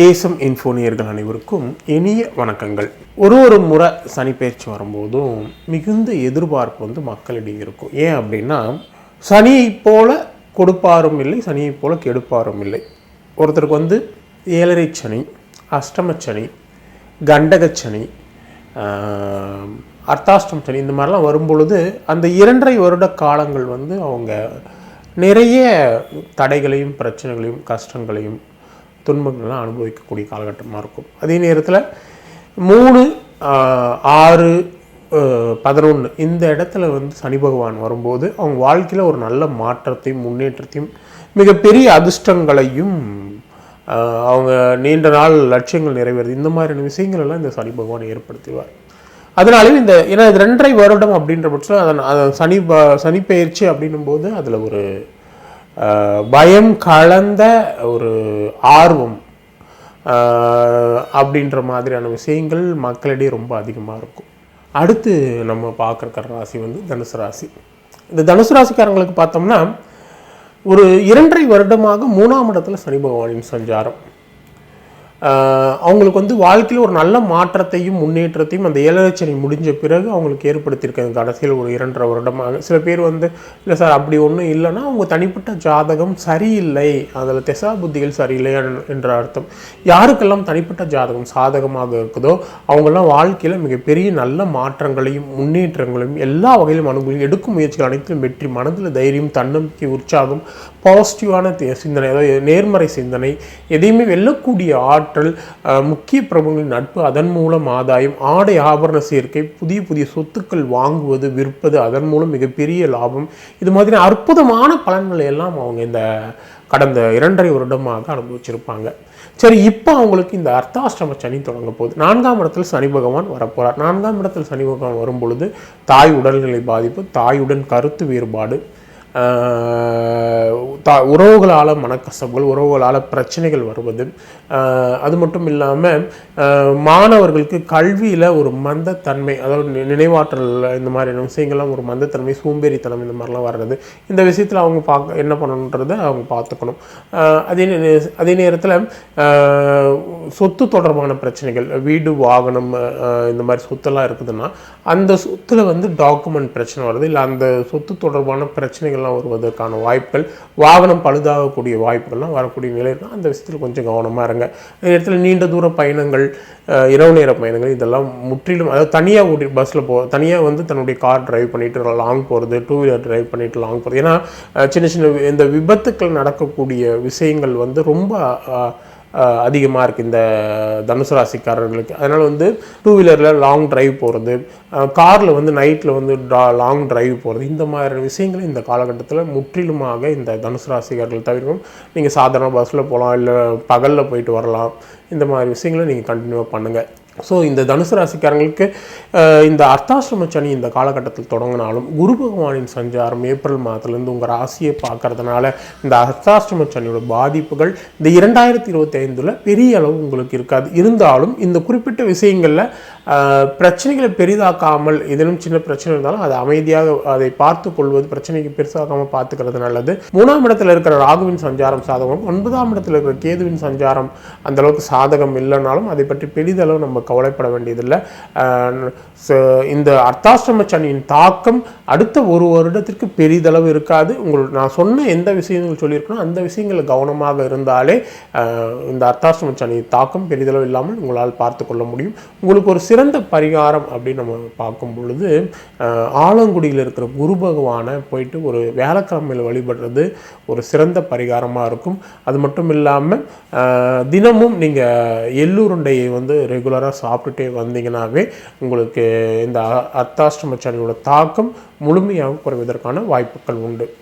ஏசம் இன்ஃபோனியர்கள் அனைவருக்கும் இனிய வணக்கங்கள். ஒரு ஒரு முறை சனி பயிற்சி வரும்போதும் மிகுந்த எதிர்பார்ப்பு வந்து மக்களிடையே இருக்கும். ஏன் அப்படின்னா சனியை போல கொடுப்பாரும் இல்லை சனியை போல கெடுப்பாரும் இல்லை. ஒருத்தருக்கு வந்து ஏழரை சனி அஷ்டமச்சனி கண்டகச்சனி அர்த்தாஷ்டம் சனி இந்த மாதிரிலாம் வரும்பொழுது அந்த இரண்டரை வருட காலங்கள் வந்து அவங்க நிறைய தடைகளையும் பிரச்சனைகளையும் கஷ்டங்களையும் துன்பங்கள்லாம் அனுபவிக்கக்கூடிய காலகட்டமாக இருக்கும். அதே நேரத்தில் மூணு ஆறு பதினொன்று இந்த இடத்துல வந்து சனி பகவான் வரும்போது அவங்க வாழ்க்கையில் ஒரு நல்ல மாற்றத்தையும் முன்னேற்றத்தையும் மிகப்பெரிய அதிர்ஷ்டங்களையும் அவங்க நீண்ட நாள் லட்சியங்கள் நிறைவேறுது. இந்த மாதிரியான விஷயங்கள் எல்லாம் இந்த சனி பகவான் ஏற்படுத்துவார். அதனாலும் இந்த ஏன்னா இது ரெண்டரை வருடம் அப்படின்ற பட்சத்தில் அதன் அதன் சனி ப- சனி பயிற்சி அப்படின்னும் போது அதில் ஒரு பயம் கலந்த ஒரு ஆர்வம் அப்படின்ற மாதிரியான விஷயங்கள் மக்களிடையே ரொம்ப அதிகமாக இருக்கும். அடுத்து நம்ம பார்க்குற ராசி வந்து தனுசு ராசி. இந்த தனுசு ராசிக்காரங்களுக்கு பார்த்தோம்னா ஒரு இரண்டரை வருடமாக மூணாம் இடத்துல சனி பகவானின் சஞ்சாரம். அவங்களுக்கு வந்து வாழ்க்கையில் ஒரு நல்ல மாற்றத்தையும் முன்னேற்றத்தையும் அந்த ஏழரை முடிஞ்ச பிறகு அவங்களுக்கு ஏற்படுத்தியிருக்காங்க. கடைசியில் ஒரு இரண்டரை வருடமாக. சில பேர் வந்து இல்லை சார் அப்படி ஒன்றும் இல்லைன்னா அவங்க தனிப்பட்ட ஜாதகம் சரியில்லை. அதில் திசா புத்திகள் சரியில்லை என்ற அர்த்தம். யாருக்கெல்லாம் தனிப்பட்ட ஜாதகம் சாதகமாக இருக்குதோ அவங்கெல்லாம் வாழ்க்கையில் மிகப்பெரிய நல்ல மாற்றங்களையும் முன்னேற்றங்களையும் எல்லா வகையிலும் அனுபவங்களையும் எடுக்கும் முயற்சிகள் அனைத்திலும் வெற்றி மனதில் தைரியம் தன்னம்பிக்கை உற்சாகம் பாசிட்டிவான சிந்தனை அதாவது நேர்மறை சிந்தனை எதையுமே வெல்லக்கூடிய ஆட் ஆற்றல் முக்கிய பிரபுகளின் நட்பு அதன் மூலம் ஆதாயம் ஆடை ஆபரண சேர்க்கை புதிய புதிய சொத்துக்கள் வாங்குவது விற்பது அதன் மூலம் மிகப்பெரிய லாபம். இது மாதிரி அற்புதமான பலன்களை எல்லாம் அவங்க இந்த கடந்த இரண்டரை வருடமாக அனுபவிச்சிருப்பாங்க. சரி இப்போ அவங்களுக்கு இந்த அர்த்தாஷ்டம சனி தொடங்க போகுது. நான்காம் இடத்தில் சனி பகவான் வரப்போறார். நான்காம் இடத்தில் சனி பகவான் வரும் பொழுது தாய் உடல்நிலை பாதிப்பு தாயுடன் கருத்து வேறுபாடு தா உறவுகளால் மனக்கசப்புகள் உறவுகளால் பிரச்சனைகள் வருவது அது மட்டும் இல்லாமல் மாணவர்களுக்கு கல்வியில் ஒரு மந்தத்தன்மை அதாவது நினைவாற்றல் இந்த மாதிரியான விஷயங்கள்லாம் ஒரு மந்தத்தன்மை சோம்பேறித்தனம் இந்த மாதிரிலாம் வர்றது இந்த விஷயத்தில் அவங்க பார்க்க என்ன பண்ணணுன்றதை அவங்க பார்த்துக்கணும் அதே அதே நேரத்தில் சொத்து தொடர்பான பிரச்சனைகள் வீடு வாகனம் இந்த மாதிரி சொத்தெல்லாம் இருக்குதுன்னா அந்த சொத்தில் வந்து டாக்குமெண்ட் பிரச்சனை வருது இல்லை அந்த சொத்து தொடர்பான பிரச்சனைகள்லாம் வருவதற்கான வாய்ப்புகள் வாகனம் பழுதாகக்கூடிய வாய்ப்புகள்லாம் வரக்கூடிய நிலை இருக்குன்னா அந்த விஷயத்தில் கொஞ்சம் கவனமாக இருங்க. இந்த இடத்துல நீண்ட தூர பயணங்கள் இரவு நேர பயணங்கள் இதெல்லாம் முற்றிலும் அதாவது தனியாக ஓட்டி பஸ்ஸில் போ தனியாக வந்து தன்னுடைய கார் டிரைவ் பண்ணிட்டு லாங் போகிறது டூ வீலர் டிரைவ் பண்ணிட்டு லாங் போகிறது ஏன்னா சின்ன சின்ன இந்த விபத்துக்கள் நடக்கக்கூடிய விஷயங்கள் வந்து ரொம்ப அதிகமாக இருக்குது இந்த தனுசு ராசிக்காரர்களுக்கு. அதனால் வந்து டூ வீலரில் லாங் டிரைவ் போகிறது காரில் வந்து நைட்டில் வந்து லாங் டிரைவ் போகிறது இந்த மாதிரியான விஷயங்களை இந்த காலகட்டத்தில் முற்றிலுமாக இந்த தனுசு ராசிக்காரர்கள் தவிர்க்கும். நீங்கள் சாதாரண பஸ்ஸில் போகலாம் இல்லை பகலில் போயிட்டு வரலாம். இந்த மாதிரி விஷயங்களை நீங்கள் கண்டினியூவாக பண்ணுங்கள் ஸோ இந்த தனுசு ராசிக்காரங்களுக்கு இந்த அர்த்தாசிரம சனி இந்த காலகட்டத்தில் தொடங்கினாலும் குரு பகவானின் சஞ்சாரம் ஏப்ரல் மாதத்துலேருந்து உங்கள் ராசியை பார்க்கறதுனால இந்த அர்த்தாசிரம சனியோட பாதிப்புகள் இந்த இரண்டாயிரத்தி இருபத்தி ஐந்தில் பெரிய அளவு உங்களுக்கு இருக்காது. இருந்தாலும் இந்த குறிப்பிட்ட விஷயங்களில் பிரச்சனைகளை பெரிதாக்காமல் இதிலும் சின்ன பிரச்சனை இருந்தாலும் அதை அமைதியாக அதை பார்த்து கொள்வது பிரச்சனைக்கு பெருசாக்காமல் பார்த்துக்கிறது நல்லது. மூணாம் இடத்துல இருக்கிற ராகுவின் சஞ்சாரம் சாதகம் ஒன்பதாம் இடத்துல இருக்கிற கேதுவின் சஞ்சாரம் அந்தளவுக்கு சாதகம் இல்லைனாலும் அதை பற்றி பெரிதளவு நம்ம கவலைப்பட வேண்டியதில்லை. இந்த அர்த்தாஷ்டம சனியின் தாக்கம் அடுத்த ஒரு வருடத்திற்கு பெரிதளவு இருக்காது. உங்களுக்கு நான் சொன்ன எந்த விஷயங்கள் சொல்லியிருக்கணும் அந்த விஷயங்கள் கவனமாக இருந்தாலே இந்த அர்த்தாஷ்டம சனியின் தாக்கம் பெரிதளவு இல்லாமல் உங்களால் பார்த்து கொள்ள முடியும். உங்களுக்கு ஒரு சிறந்த பரிகாரம் அப்படின்னு நம்ம பார்க்கும் பொழுது ஆலங்குடியில் இருக்கிற குரு பகவானை போயிட்டு ஒரு வியாழக்கிழமையில் வழிபடுறது ஒரு சிறந்த பரிகாரமாக இருக்கும். அது மட்டும் இல்லாமல் தினமும் நீங்கள் எள்ளுருண்டையை வந்து ரெகுலராக சாப்பிட்டுட்டே வந்தீங்கன்னாவே உங்களுக்கு இந்த அ- அர்த்தாஷ்டம சனியோட தாக்கம் முழுமையாக குறைவதற்கான வாய்ப்புகள் உண்டு.